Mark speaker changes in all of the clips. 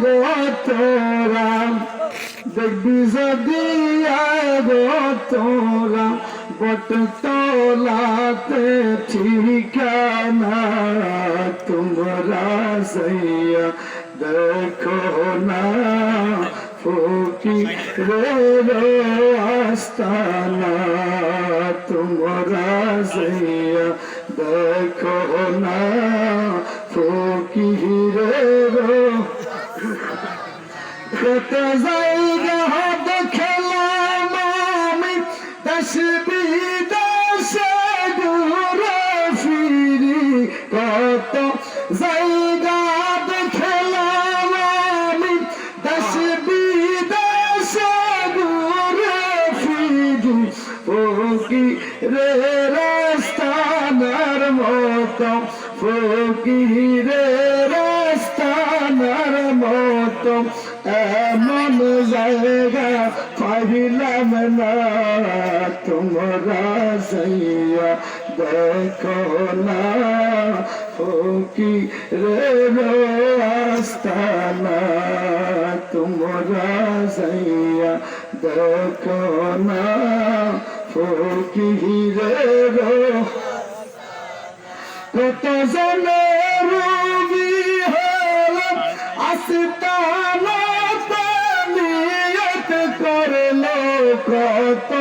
Speaker 1: আগো তোরা, দেখবি যদি আগো তোরা, বট তোলাতে ঠিকানা তোমরা সইয়া দেখো না ফকি রে আস্তানা তোমরা সইয়া দেখো না ফকিরের কত জায়গা দেখলাম আমি দেশ বিদেশে ঘুরে ফিরি। কত জায়গা দেখলাম আমি দেশ বিদেশে ঘুরে ফিরি। ফকিরে রাস্তানার মতো ফকিরে রাস্তানার মতো এমন জায়গা পাইলাম না। তোমরা যাইয়া দেখো না ফকিরে রাস্তানা তোমরা যাইয়া দেখো না ফকিরে কত জনের কত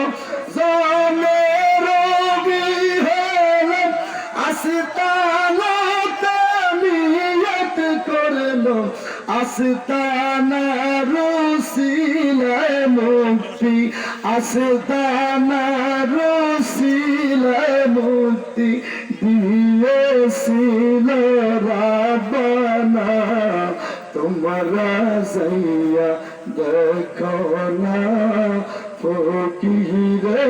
Speaker 1: জনের রবি হলাম আস্তানা নিয়ত করল, আস্তানা রসিলায় মুক্তি, আস্তানা রসিলায় মুক্তি দিয়েছিল রাবনা। তোমরা যাইয়া দেখো না ফকিরে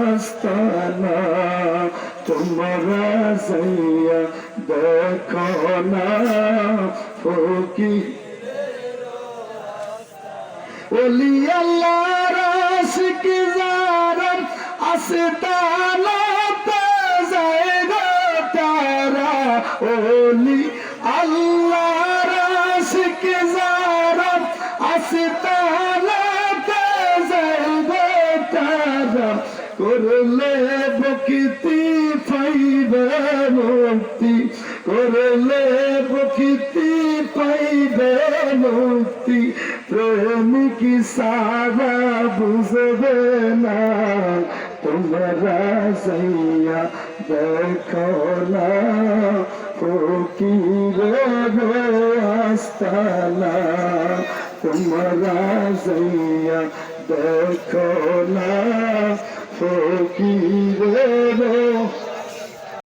Speaker 1: রাস্তানা তোমরা যাইয়া দেখো না ফকির ওলি আল্লাহর আশিক যারা আসতানাতে তারা করলে বকিতি পাইবে মুক্তি। করলে বকিতি পাইবে মুক্তি। প্রেমিক সারা বুঝবে না। তোমরা যাইয়া দেখো না। ফকির আস্তানা। তোমরা যাইয়া দেখো না।